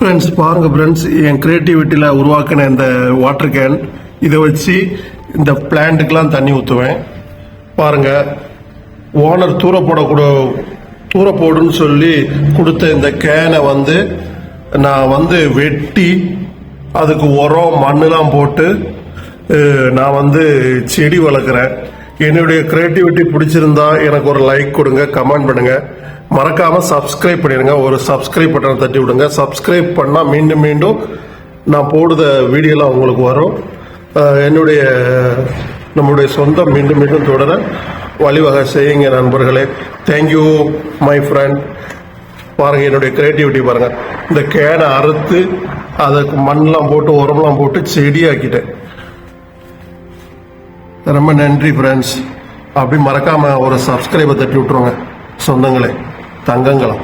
Friends பாருங்கள் friends என் கிரியேட்டிவிட்டியில் உருவாக்கின இந்த வாட்டர் கேன் இதை வச்சு இந்த பிளான்ட்டுக்கெலாம் தண்ணி ஊற்றுவேன் பாருங்கள் ஓனர் தூர போடக்கூட தூர போடுன்னு சொல்லி கொடுத்த இந்த கேனை வந்து நான் வந்து வெட்டி அதுக்கு உரம் மண்ணுலாம் போட்டு நான் வந்து செடி வளர்க்குறேன். என்னுடைய கிரியேட்டிவிட்டி பிடிச்சிருந்தா எனக்கு ஒரு லைக் கொடுங்க கமெண்ட் பண்ணுங்க. மறக்காம சப்ஸ்கிரைப் பண்ணிடுங்க. ஒரு சப்ஸ்கிரைப் பட்டனை தட்டி விடுங்க. சப்ஸ்கிரைப் பண்ணால் மீண்டும் மீண்டும் நான் போடுத வீடியோலாம் உங்களுக்கு வரும். என்னுடைய நம்முடைய சொந்தம் மீண்டும் மீண்டும் தொடர வழிவகை செய்யுங்க நண்பர்களே. தேங்க்யூ மை ஃப்ரெண்ட் பாருங்கள் என்னுடைய கிரியேட்டிவிட்டி பாருங்கள் இந்த கேனை அறுத்து அதுக்கு மண்ணெலாம் போட்டு உரம்லாம் போட்டு செடியாக்கிட்டேன். ரொம்ப நன்றி ஃப்ரெண்ட்ஸ் அப்படி மறக்காமல் ஒரு சப்ஸ்கிரைபை தட்டி விட்ருவாங்க சொந்தங்களே தங்கங்களம்.